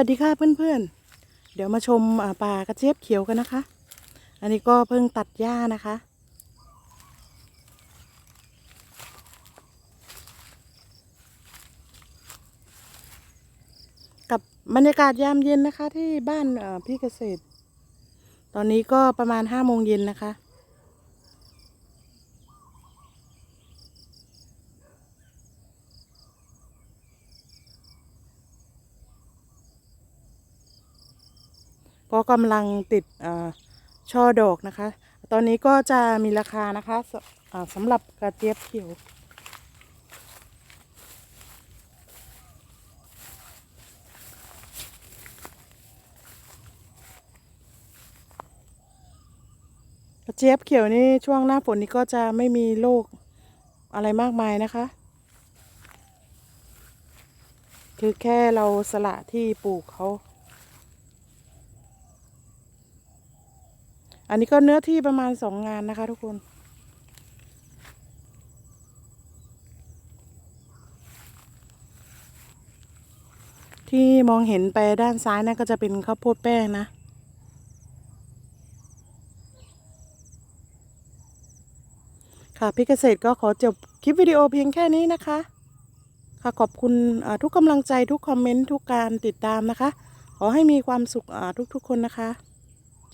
วัสดีค่ะเพื่อนๆ เดี๋ยวมาชมป่ากระเจี๊ยบเขียวกันนะคะ อันนี้ก็เพิ่งตัดหญ้านะคะ กับบรรยากาศยามเย็นนะคะที่บ้านพี่เกษตร ตอนนี้ก็ประมาณห้าโมงเย็นนะคะ ก็กำลังติดช่อดอกนะคะ ตอนนี้ก็จะมีราคานะคะสอ่าสำหรับกระเจี๊ยบเขียวกระเจี๊ยบเขียวนี่ช่วงหน้าฝนนี้ก็จะไม่มีโรคอะไรมากมายนะคะ คือแค่เราสละที่ปลูกเขา อันนี้ก็เนื้อที่ประมาณสองงานนะคะ ทุกคน ที่มองเห็นไปด้านซ้ายนั่นก็จะเป็นข้าวโพดแป้งนะค่ะพี่เกษตรก็ขอจบคลิปวิดีโอเพียงแค่นี้นะคะ ค่ะขอบคุณทุกกำลังใจทุกคอมเมนต์ทุกการติดตามนะคะ ขอให้มีความสุขทุกๆคนนะคะ